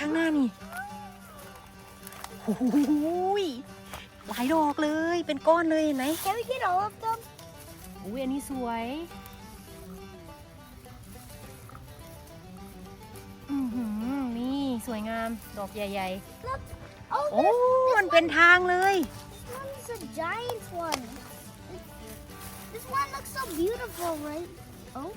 ข้างหน้านี่โอ้โหยหลายดอกเลย เป็นก้อนเลยเห็นไหม Can we get all of them? อุ้ยอันนี้สวยอือหือนี่สวยงาม ดอกใหญ่ Oh, ๆโอ้ มันเป็นทางเลย this one's a giant one. This one looks so beautiful, right? Oh.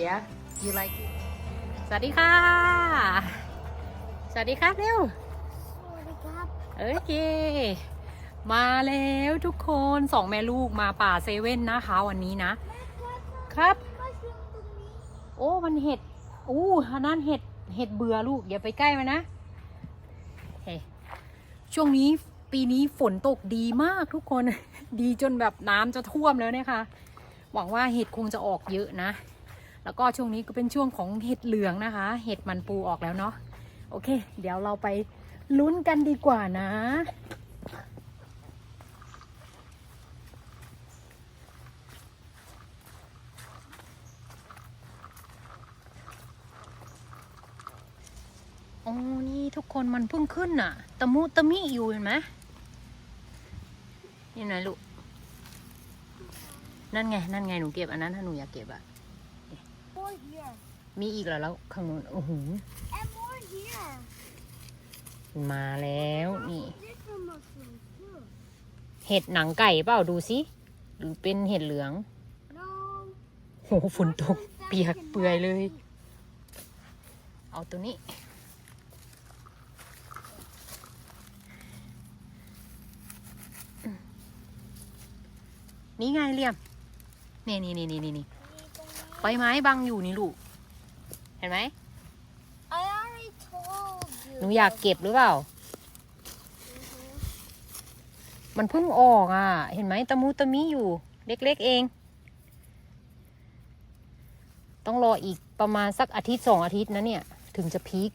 Yeah you like it สวัสดีค่ะ สวัสดีครับเร็ว Sorry, God. โอเค มาแล้วทุกคนสองแม่ลูกมาป่าเซเว่นนะคะวันนี้นะ ครับ Mushroom to me. โอ้มันเห็ดอู้อันนั้นเห็ดเห็ดเบื่อลูกอย่าไปใกล้มันนะเฮ้ช่วงนี้ปีนี้ฝนตกดีมากทุกคน ดีจนแบบน้ำจะท่วมแล้วเนี่ยค่ะ หวังว่าเห็ดคงจะออกเยอะนะ แล้วก็ช่วงนี้ก็เป็นช่วงของเห็ดเหลืองนะคะ เห็ดมันปูออกแล้วเนาะโอเค เดี๋ยวเราไปลุ้นกันดีกว่านะ โอ้นี่ทุกคนมันเพิ่งขึ้นน่ะ ตะมุตะมิอยู่เห็นไหมนี่นะลูก นั่นไง นั่นไง หนูเก็บอันนั้นถ้าหนูอยากเก็บอะ More here. มีอีกเหรอแล้วข้างนู้นโอ้โห And more here. มาแล้วนี่ Different mushrooms too. เห็ดหนังไก่เปล่าดูสิหรือเป็นเห็ดเหลือง No. โอ้โหฝนตกเปียกเปื่อยเลยเอาตัวนี้ นี่ไงเรียม นี่นี่นี่นี่นี่นี่ ใบไม้บังอยู่นี่ลูก เห็นไหม I already told you. หนูอยากเก็บหรือเปล่า มันเพิ่งออกอะ เห็นไหมตะมูตะมิอยู่ เล็กๆเอง ต้องรออีกประมาณสักอาทิตย์สองอาทิตย์นะเนี่ย ถึงจะพีค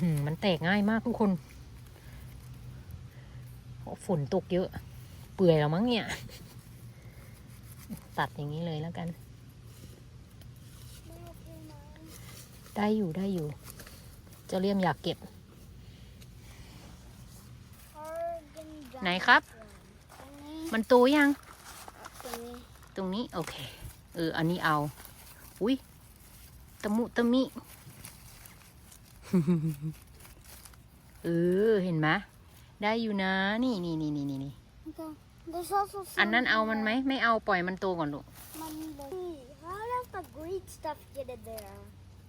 อืมมันแตกง่ายมากทุกคนโอ้ ฝนตกเยอะ เปื่อยแล้วมั้งเนี่ย ตัดอย่างนี้เลยแล้วกัน ได้อยู่ได้อยู่ จะเลี่ยมอยากเก็บ ไหนครับ มันโตยัง ตรงนี้ โอเค เออ อันนี้เอา อุ้ยตะมุตะมิ เออ เห็นไหม ได้อยู่นะ นี่นี่นี่นี่นี่นี่ Okay. There's also อันนั้น some เอามันไหม ไม่เอาปล่อยมันโตก่อนลูก money. How does the green stuff get in there?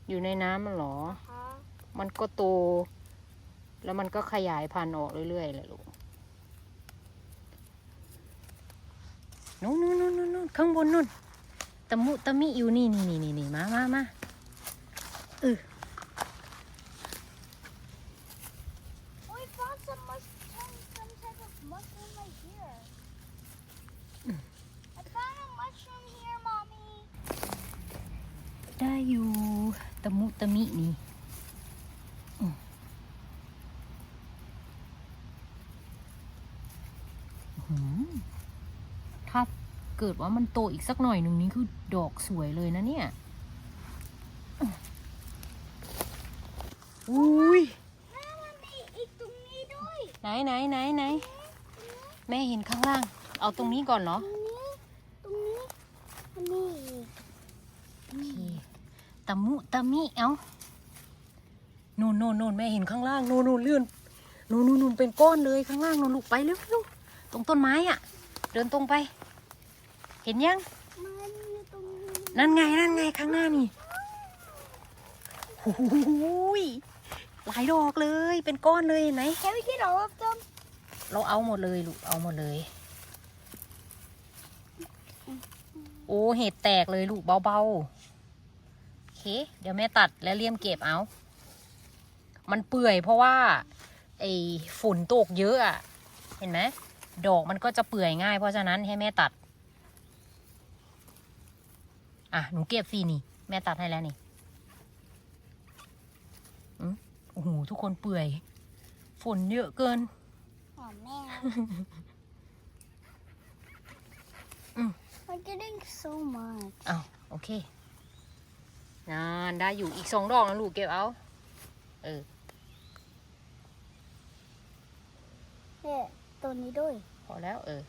อยู่ในน้ำมันเหรอ Huh? มันก็โต แล้วมันก็ขยายพันธุ์ออกเรื่อยๆแหละลูกนู่นนู่นนู่นนู่นนู่นข้างบนนู่นตะมุตะมิอยู่นี่นี่นี่นี่นี่มามามาเออ Oh, we found some mushroom, some type of mushroom right here. I found a mushroom here, mommy. ได้ อยู่ตะมุตะมินี่อืมอื้อหือถ้าเกิดว่ามันโตอีกสักหน่อยหนึ่งนี้คือดอกสวยเลยนะเนี่ย อุ้ยแม่มันมีอีกตรงนี้ด้วยไหนไหนไหนไหนแม่เห็นข้างล่าง เอาตรงนี้ก่อนเหรอ ตรงนี้ ตรงนี้อันนี้โอเค ตะมุตะมิเอาโน่นโน่นโน่นแม่เห็นข้างล่างโน่นโน่นเลื่อนโน่นโน่นโน่นเป็นก้อนเลยข้างล่างโน่นลูกไปเร็วเร็วตรงต้นไม้อะเดินตรงไป เห็นยังมันอยู่ตรงนี้นั่นไงนั่นไงข้างหน้านี่โอ้โหยหลายดอกเลยเป็นก้อนเลยเห็นไหม Can we get all of them? เราเอาหมดเลยลูกเอาหมดเลยโอ้เห็ดแตกเลยลูกเบาๆโอ เค เดี๋ยวแม่ตัดแล้วเลี่ยมเก็บเอา มันเปื่อยเพราะว่า ไอ้ฝุ่นตกเยอะอะเห็นไหมดอกมันก็จะเปื่อยง่าย เพราะฉะนั้นให้แม่ตัด อะ หนูเก็บสินี่ แม่ตัดให้แล้วนี่อืมโอ้โหทุกคนเปื่อยฝนเยอะเกิน Oh man. Mm. I'm getting so much. เอาโอเค นานได้อยู่อีกสองดอกนะลูกเก็บเอาเออ Yeah, ตัวนี้ด้วย พอแล้ว เออ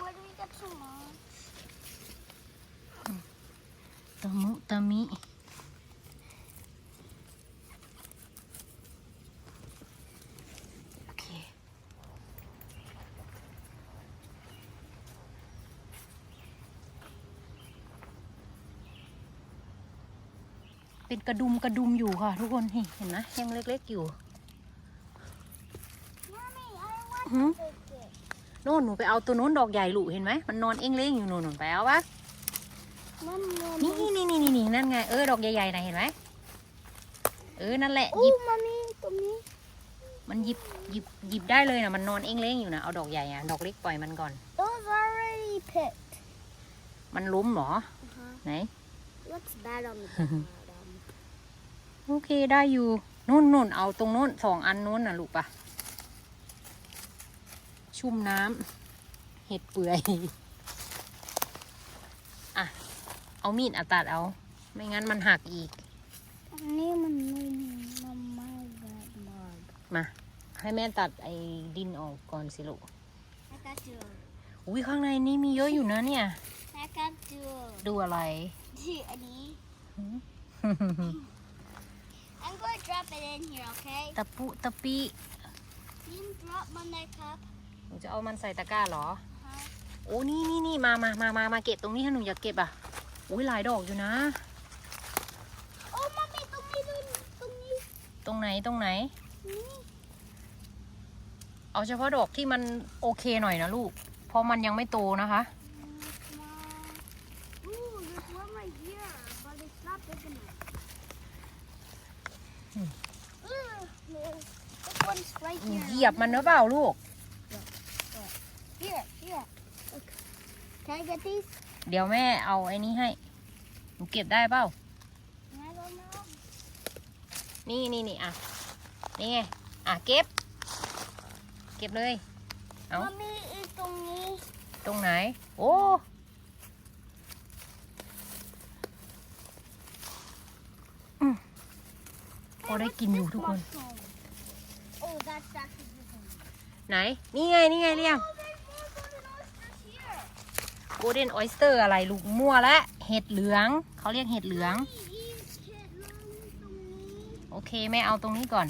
Why do we get so much? ตะมุตะมิ เป็นกระดุมกระดุมอยู่ค่ะ ทุกคนนี่เห็นไหมยังเล็กๆอยู่ Mommy, I want Hmm? to take it. โน่นหนูไปเอาตัวโน้นดอกใหญ่ลูกเห็นไหมมันนอนเอ็งเล้งอยู่โน่นหนูไปเอาปะ Mom, mom. นี่นี่นี่นี่นี่นั่นไงเออดอกใหญ่ๆนะเห็นไหมเออนั่นแหละห Oh, ยิบ mommy, ตรงนี้ มันหยิบหยิบหยิบได้เลยนะมันนอนเอ็งเล้งอยู่นะเอาดอกใหญ่อะดอกเล็กปล่อยมันก่อน Those already picked. มันล้มเหรอ Uh-huh. ไหน What's that on the bottom? โอเคได้อยู่นู่นนู่นเอาตรงนู้นสองอันนู้นน่ะลูกปะชุ่มน้ำเห็ดเปื่อยอะเอามีดอะตัดเอา ไม่งั้นมันหักอีกอันนี้มันไม่มีมันไม่แบบมากมาให้แม่ตัดไอ้ดินออกก่อนสิลูก I got you. อุ้ยข้างในนี้มีเยอะอยู่นะเนี่ย I got you. ดูอะไรอันนี้ I'm going to drop it in here, okay? ตะปุตะปิ You drop on that cup. หนูจะเอามันใส่ตะกร้าเหรอ Huh? โอ้นี่นี่นี่มามามามามาเก็บตรงนี้ถ้าหนูอยากเก็บอะอุ้ยหลายดอกอยู่นะ Oh, mommy, ตรงนี้ด้วยตรงนี้ตรงไหนตรงไหน นี่ เอาเฉพาะดอกที่มันโอเคหน่อยนะลูก เพราะมันยังไม่โตนะคะ Ooh, there's one right here, but it's not big enough. Hmm. Ugh, this one's right ห here. เหยียบมันหรือเปล่าลูก Here, here. Look. Can I get these? เดี๋ยวแม่เอาไอ้นี้ให้ หนูเก็บได้เปล่า I don't know. นี่นี่นี่อะ นี่ไง อะเก็บ เก็บเลย เอา Mommy is ตรงนี้ตรงไหน โอ้อืมพอได้กินอยู่ทุกคน ไหน นี่ไง นี่ไงเรียง Oh, there's more golden oysters here. โกลเด้นออยสเตอร์อะไรลูกมั่วและเห็ดเหลือง เขาเรียกเห็ดเหลือง โอเคแม่เอาตรงนี้ก่อน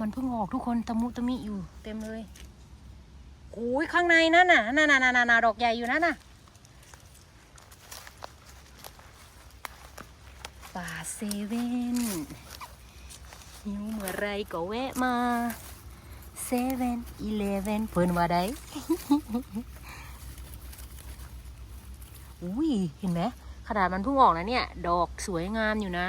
มันเพิ่งออกทุกคนตะมุตะมิอยู่ เต็มเลยโอ้ยข้างในนั่นน่ะน่ะน่ะน่ะน่ะน่ะดอกใหญ่อยู่นั่นน่ะป่าเซเว่น หิวเมื่อไรก็แวะมาเซเว่นอีเลเว่นเพิ่นว่าได้อุ้ยเห็นไหมขนาดมันเพิ่งออกนะเนี่ย ดอกสวยงามอยู่นะ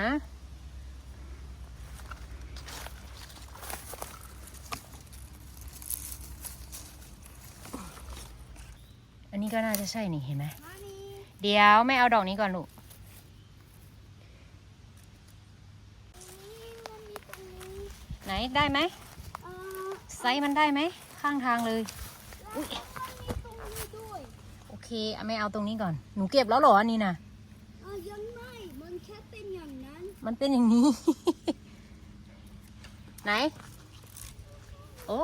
อันนี้ก็น่าจะใช่นี่เห็นไหม Mommy. เดี๋ยวไม่เอาดอกนี้ก่อนลูก นี่มันมีตรงนี้ ไห นได้ไหมเอ่อไซส์มันได้ไหมข้างทางเลยแล้วมันมีตรงนี้ด้วยโอเคเอาไม่เอาตรงนี้ก่อน หนูเก็บแล้วเหรออันนี้นะเอ่อยังไม่มันแค่เป็นอย่างนั้น มันเป็นอย่างนี้ ไหน โอ้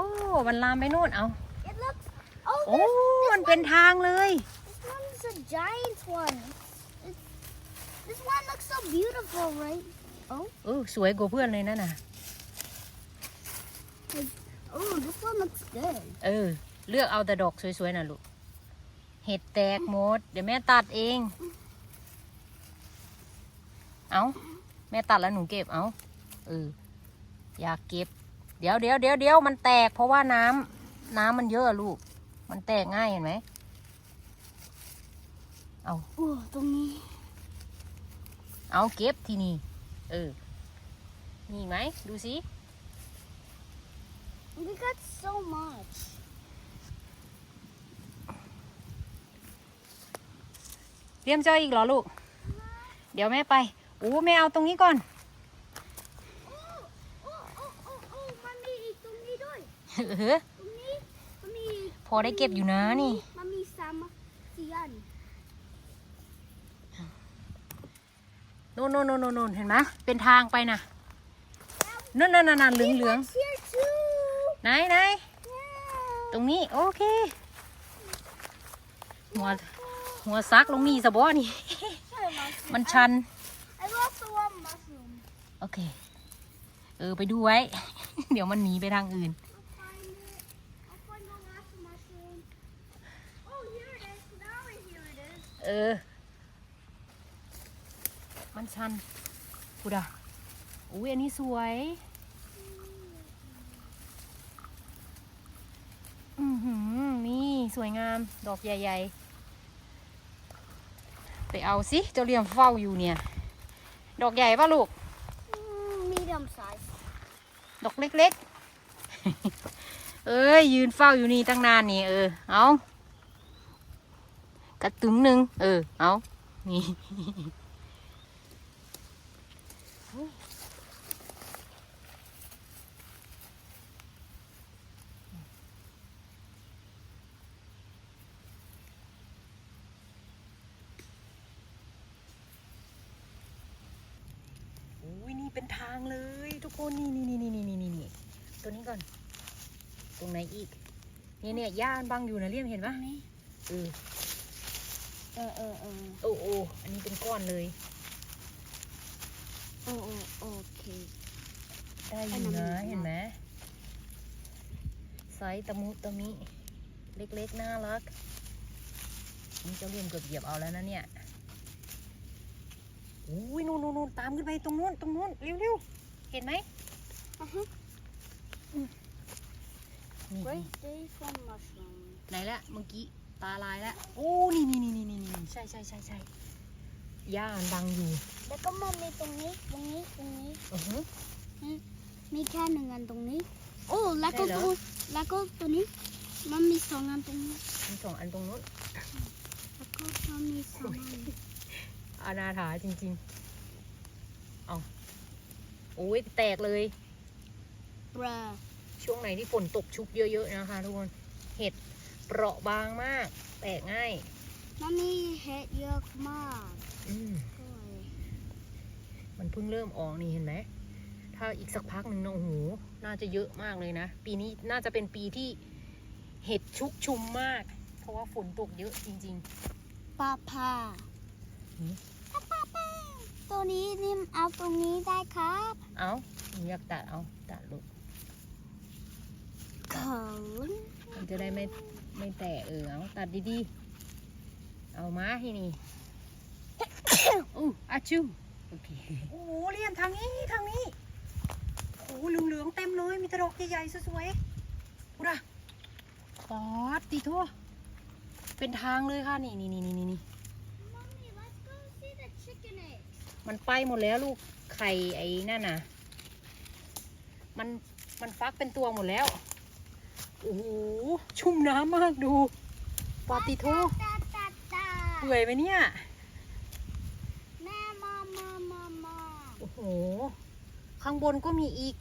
มันลามไปนู่นเอา It looks oh โอ้ this, มันเป็นทางเลย this one's a giant one It's, this one looks so beautiful right เออสวยกว่าเพื่อนเลยนั่นน่ะ oh this one looks good เออ เลือกเอาแต่ดอกสวยๆน่ะลูก เห็ดแตกหมด เดี๋ยวแม่ตัดเอง เอาแม่ตัดแล้วหนูเก็บเอาเออ อยากเก็บ เดี๋ยวเดี๋ยวเดี๋ยวเดี๋ยวมันแตกเพราะว่าน้ำน้ำมันเยอะอะลูก มันแตกง่ายเห็นไหม เอาโอ้ตรงนี้ เอาเก็บที่นี่ เออ มีอีกไหม ดูสิ We got so much. เรียมเจออีกเหรอลูก เดี๋ยวแม่ไปโอ้แม่เอาตรงนี้ก่อน Oh, oh, oh, oh, oh, มันมีอีกตรงนี้ด้วยเฮ้อตรงนี้มันมีกพอได้เก็บอยู่นะนี่ มันมีสามสี่อันโน่นโน่นโน่นโน่นเห็นไหมเป็นทางไปนะนั่นนั่นนั่นเหลืองเหลือง It's here too. ไหนไหน Yeah. ตรงนี้โอเค หัวหัวซักลงนี่สะบอนี่ มันชันโอเค เออไปดูไว้ เดี๋ยวมันหนีไปทางอื่น เออ มันชันกูดะอุ้ยอันนี้สวย อือหือนี่ส วยงาม ดอกใหญ่ๆ ไปเอาสิเจ้าเหลี่ยมเฝ้าอยู่เนี่ย ดอกใหญ่ปะลูก Mm, medium size. ดอกเล็กๆ เอ้ย ยืนเฝ้าอยู่นี่ตั้งนานนี่ เออ เอากระตุ้งหนึ่งเออ เอานี่ อุ้ยนี่เป็นทางเลย ทุกคนนี่นี่นี่นี่นี่นี่นี่ตัวนี้ก่อน ตรงไหนอีก เนี่ยเนี่ยหญ้ามันบังอยู่นะเรียมเห็นปะเออ Uh, uh, uh. โอ้โอ้อันนี้เป็นก้อนเลย Oh, oh, okay. ได้อยู่นะเห็นไหมไซส์ตะมุตะมิ เล็กๆ น่ารัก นี่เจ้าเรียมเกือบเหยียบเอาแล้วนะเนี่ยอุ้ยนู่นนู่นนู่นตามขึ้นไปตรงนู้นตรงนู้นเร็วๆเห็นไหม Uh-huh. นี่ Great day for mushroom. ไหนละเมื่อกี้ตาลายแล้วโอ้นี่นี่นี่นี่นี่นี่ใช่ใช่ใช่ใช่ย่ามันบังอยู่แล้วก็มันมีตรงนี้ตรงนี้ตรงนี้อือฮึมีแค่หนึ่งอันตรงนี้ โอ้แล้วก็ใช่เหรตัอวแล้วก็ตัวนี้มันมีสองอันตรงนี้มีสองอันตรงนู้นแล้วก็มันมีสองอันอานาถาจริงๆ เอาโอ้ยแตกเลยบรา ช่วงไหนที่ฝนตกชุกเยอะ ๆ นะคะทุกคน เห็ดเปราะบางมาก แตกง่าย มันมีเห็ดเยอะมากอืมด้วยมันเพิ่งเริ่มออกนี่เห็นไหม ถ้าอีกสักพักหนึ่งนะโอ้โห น่าจะเยอะมากเลยนะ ปีนี้น่าจะเป็นปีที่เห็ดชุกชุมมาก เพราะว่าฝนตกเยอะจริงปลาพาหืมปลาปลาตัวนี้นี่เอาตรงนี้ได้ครับๆเอาหนูอยากตัดเอา ตัดลูก เขินมันจะได้ไม่ไม่แตกเออเอาตัดดีๆ เอามาที่นี่อู้อาชูโอเคโอ้โหเรียนทางนี้ทางนี้โอ้โหเหลืองๆเต็มเลยมีแตดอกใหญ่ๆสวยๆอุดะปอดตีทั่วเป็นทางเลยค่ะนี่นี่นี่นี่นี่ Mommy let's go see the chicken eggs มันไปหมดแล้วลูกไข่ไอ้นั่นน่ะ มันมันฟักเป็นตัวหมดแล้ว โอ้โหชุ่มน้ำมากดูปอติโทตาตาตาเปื่อยไหมเนี่ยแม่มามามามาโอ้โห ข้างบนก็มีอีก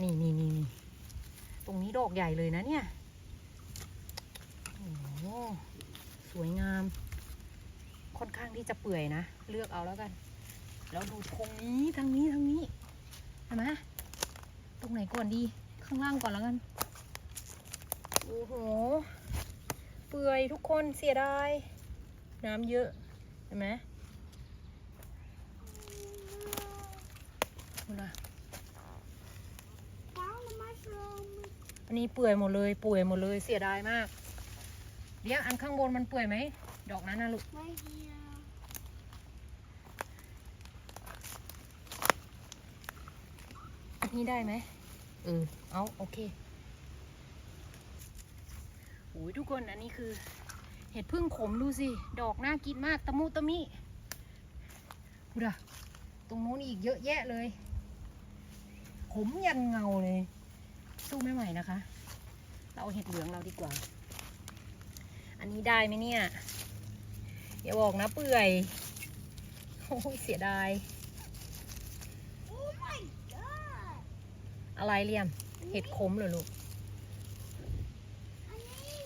นี่นี่นี่นี่ตรงนี้ดอกใหญ่เลยนะเนี่ย โอ้โห สวยงาม ค่อนข้างที่จะเปื่อยนะ เลือกเอาแล้วกัน แล้วดูตรงนี้ทางนี้ทางนี้เห็นไหมตรงไหนก่อนดี ข้างล่างก่อนแล้วกัน โอ้โห เปื่อยทุกคนเสียดาย น้ำเยอะ เห็นไหมดูนะ Found the mushroom อันนี้เปื่อยหมดเลยเปื่อยหมดเลยเสียดายมาก เดี๋ยวอันข้างบนมันเปื่อยไหม ดอกนั้นนะลูก right here อันนี้ได้ไหมเออเอาโอเคโอ้ย ทุกคนอันนี้คือ เห็ดพึ่งขมดูสิ ดอกน่ากินมากตะมุตะมิดูดะตรงนู้นอีกเยอะแยะเลยผมยันเงาเลย สู้ไม่ไหวนะคะ เราเอาเห็ดเหลืองเราดีกว่า อันนี้ได้ไหมเนี่ย อย่าบอกนะเปื่อย โอ้ยเสียดาย Oh my god! อะไรเลี่ยม เห็ดขมเหรอลูก I mean,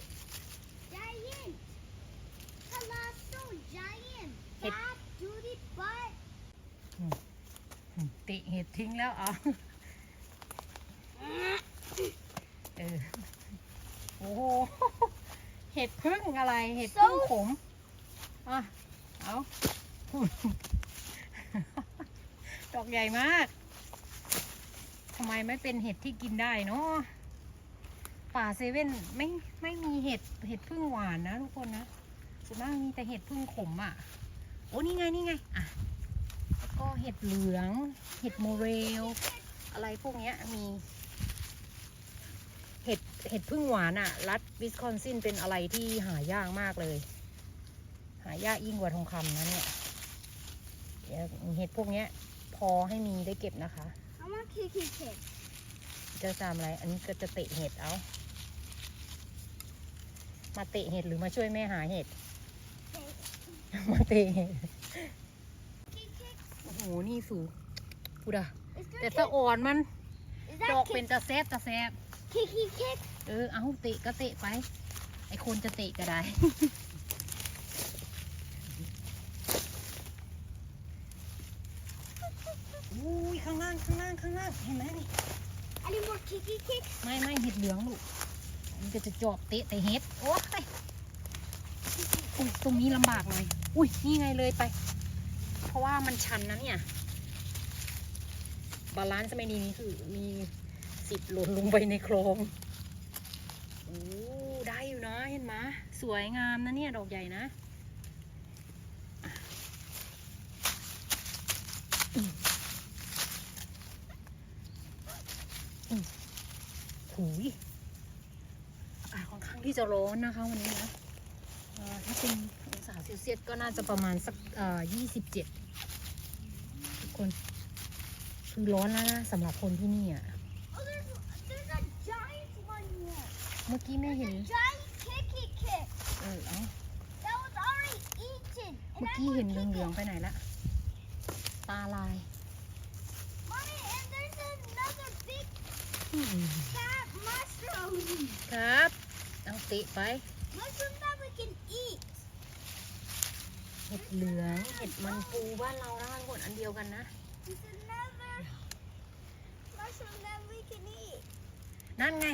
giant. Colossal giant. It- Bad duty butt. ติเห็ดทิ้ง แล้วเอเออโอ้โหเห็ดพึ่งอะไร เห็ดพึ่งขมอะเอาดอกใหญ่มากทำไมไม่เป็นเห็ดที่กินได้เนาะป่าเซเว่นไม่ไม่มีเห็ดเห็ดพึ่งหวานนะทุกคนนะส่วนมากมีแต่เห็ดพึ่งขมอะ โอ้นี่ไงนี่ไง อะ เห็ดเหลือง เห็ดโมเรล อะไรพวกเนี้ยมี เห็ดเห็ดพึ่งหวานอะรัฐวิสคอนซินเป็นอะไรที่หายากมากเลย หายากยิ่งกว่าทองคำนะเนี่ยเดี๋ยวเห็ดพวกเนี้ยพอให้มีได้เก็บนะคะ I want Kiki Kid. จะทำอะไร อันนี้ก็จะเตะเห็ดเอามาเตะเห็ดหรือมาช่วยแม่หาเห็ดมาเตะเห็ด Kiki Kid. โอ้โห นี่สูพูดอะ Is แต่ there ถ้า Kid? อ่อนมัน Is ดอก that เป็น Kid? ตะแซบตะแซบ Kiki Kid? เออ เอาเตะก็เตะไป ไอคนจะเตะก็ได้ อุ้ย ข้างล่าง ข้างล่าง ข้างล่าง เห็นไหมนี่ Any more Kiki Kid? ไม่ไม่เห็ดเหลืองลูกมันก็จะจอบเตะแต่เห็ด โอ้ยอุ้ยตรงนี้ลำบากหน่อย อุ้ย นี่ไงเลยไป เพราะว่ามันชันนะเนี่ย บาลานซ์ไม่ดีนี่คือมีสิบหล่นลงไปในคลอง โอ้ได้อยู่นะเห็นไหมสวยงามนะเนี่ย ดอกใหญ่นะอืมอืมหูยอากาศค่อนข้างที่จะร้อนนะคะวันนี้นะถ้าเป็นอง เซลเซียสก็น่าจะประมาณสักยี่สิบเจ็ดทุกคนคือร้อนแล้นะสำหรับคนที่นี่อะ เมื่อกี้ไม่เห็นเมื่อกี้เห็นเหลืองๆไปไหนละ ตาลายครับ เอาติไป เห็ดเหลือง เห็ดมันปูบ้านเรานะทุกคนอันเดียวกันนะ นั่นไง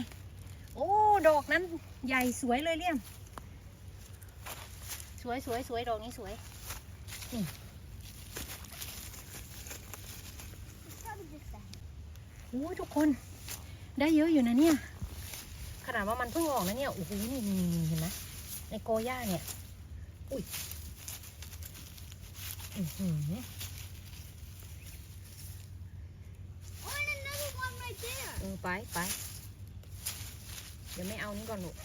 โอ้ ดอกนั้นใหญ่สวยเลยเลี่ยม สวยสวยสวยดอกนี้สวย It's probably just that. โอ้ยทุกคน ได้เยอะอยู่นะเนี่ย ขนาดว่ามันเพิ่งออกนะเนี่ย โอ้โห นี่นี่เห็นไหมในโกย่าเนี่ย อุ้ยอื้อหือ Oh, and another one right there. เออไปไปเดี๋ยวไม่เอานี้ก่อนลูก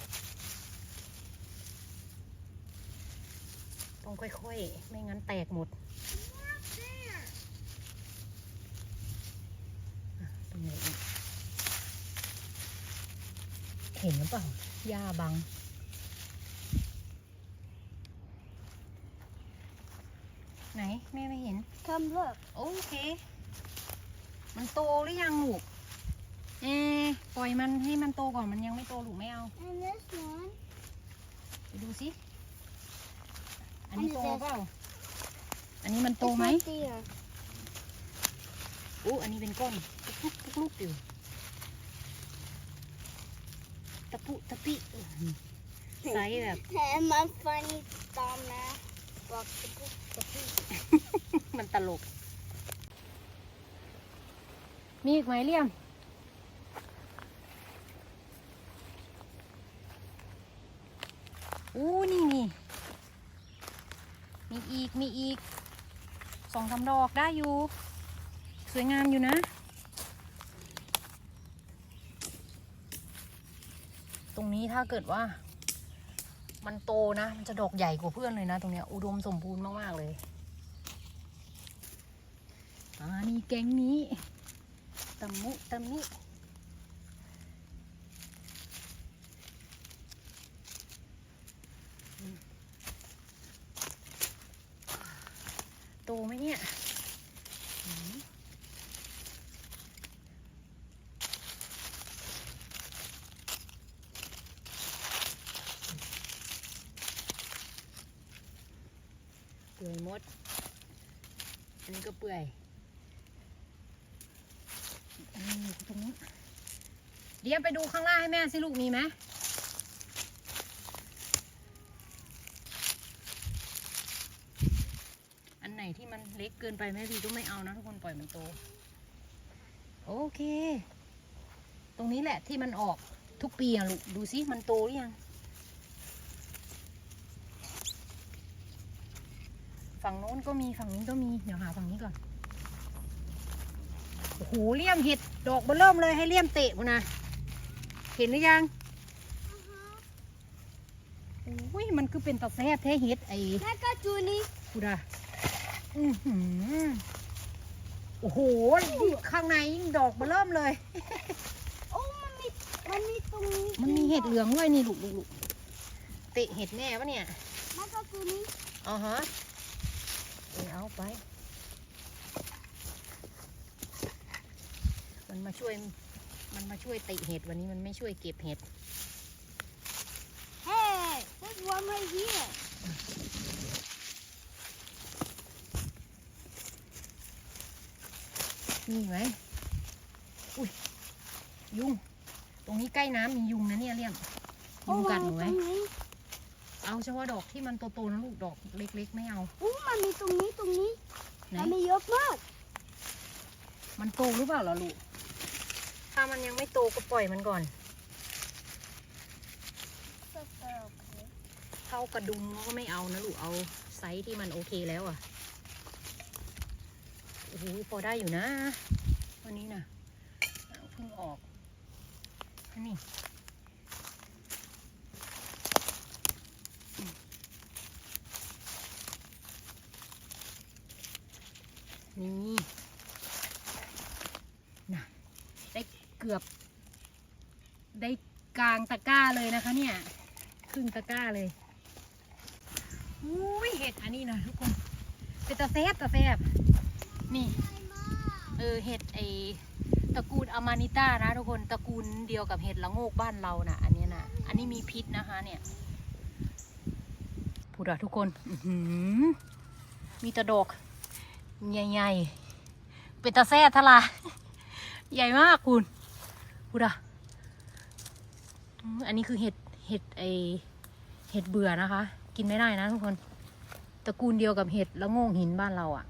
ต้องค่อยๆ ไม่งั้นแตกหมด More up there. ตรงไหนอีกเห็นหรือเปล่าหญ้าบัง ไหน แม่ไม่ เห็น Come look. โอเค มันโตหรือยังลูกเอะปล่อยมันให้มันโตก่อนมันยังไม่โตลูกไม่เอา And this one. ไปดูสิ อันนี้อันนี้โตจะเปล่า อันนี้มันโตไหม It's right there. อู้อันนี้เป็นก้อนทุกๆทุกๆอยู่ตะปุตะปิอื้อหือไซส์แบบ And my funny thumb now. Walk the book. มันตลก มีอีกไหมเลี่ยม อู้นี่นี่มีอีก มีอีก สองสามดอกได้อยู่ สวยงามอยู่นะ ตรงนี้ถ้าเกิดว่ามันโตนะ มันจะดอกใหญ่กว่าเพื่อนเลยนะ ตรงเนี้ย อุดมสมบูรณ์มาก ๆ เลย อ่านี่แก๊งนี้ตตำมุตำมิอืมโตไหมเนี่ยเปื่อยมด อันนี้ก็เปื่อย ตรงนี้เดี๋ยวไปดูข้างล่างให้แม่สิลูกมีไหมอันไหนที่มันเล็กเกินไปแม่พีก็ไม่เอานะทุกคนปล่อยมันโต โอเค ตรงนี้แหละที่มันออกทุกปีอะลูกดูสิมันโตหรือยังฝั่งโน้นก็มีฝั่งนี้ก็มี เดี๋ยวหาฝั่งนี้ก่อน อ้โหเลี่ยมเห็ดดอกเบอเริ่มเลยให้เลี่ยมเตะพุ่นนะเห็นหรือยังโอ้ยมันคือเป็นตะแซบแท้เห็ดไอ้แม่ก็จูนี่กูดาอือหือโอ้โหข้างในยิ่งดอกเบอเริ่มเลยโอ้มันมีมันมีตรงนี้มันมีเห็ดเหลืองด้วยนี่ลูกลูกลูกเตะเห็ดแน่ปะเนี่ยแม่ก็จูนี่อ๋อฮะเออเอาไป มันมาช่วย มันมาช่วยเตะเห็ดวันนี้มันไม่ช่วยเก็บเห็ดเฮ้ย there's one right here นี่ไหมอุ้ยยุงตรงนี้ใกล้น้ำมียุงนะเนี่ยเลี่ยมยุงกัดหนูไหมตรงนี้เอาเฉพาะดอกที่มันโตๆนะลูกดอกเล็ก ๆ ไม่เอาอู้มันมีตรงนี้ตรงนี้ไหนมันมีเยอะมาก มันโตหรือเปล่าล่ะลูก ถ้ามันยังไม่โตก็ปล่อยมันก่อน เท่ากระดุมก็ไม่เอานะลูก เอาไซส์ที่มันโอเคแล้วอะ โอ้โหพอได้อยู่นะ วันนี้นะเพิ่งออกอันนี่นี่นะได้ เกือบ ได้กลางตะกร้าเลยนะคะ เนี่ยครึ่งตะกร้าเลยอุ้ยเห็ดอันนี้นะทุกคน เป็นตะแซบตะแซบนี่ เออเห็ดไอตระกูลอามานิต้านะทุกคนตระกูลเดียวกับเห็ดละโงกบ้านเรานะอันนี้นะอันนี้มีพิษนะคะ เนี่ยพูดอะทุกคนอืมีตะดอกใหญ่ๆเป็นตะแซบทลา ใหญ่มากคุณ พูดอะอันนี้คือเห็ดเห็ดไอเห็ดเบื่อนะคะ กินไม่ได้นะทุกคนตระกูลเดียวกับเห็ดละโงงหินบ้านเราอะ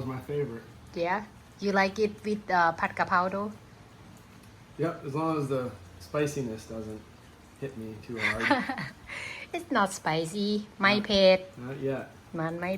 Chanterelle's my favorite. yeah you like it with uh, ผัดกะเพรา though Yep, as long as the spiciness doesn't hit me too hard. it's not spicy ไม่เผ็ด Not yet. มันไม่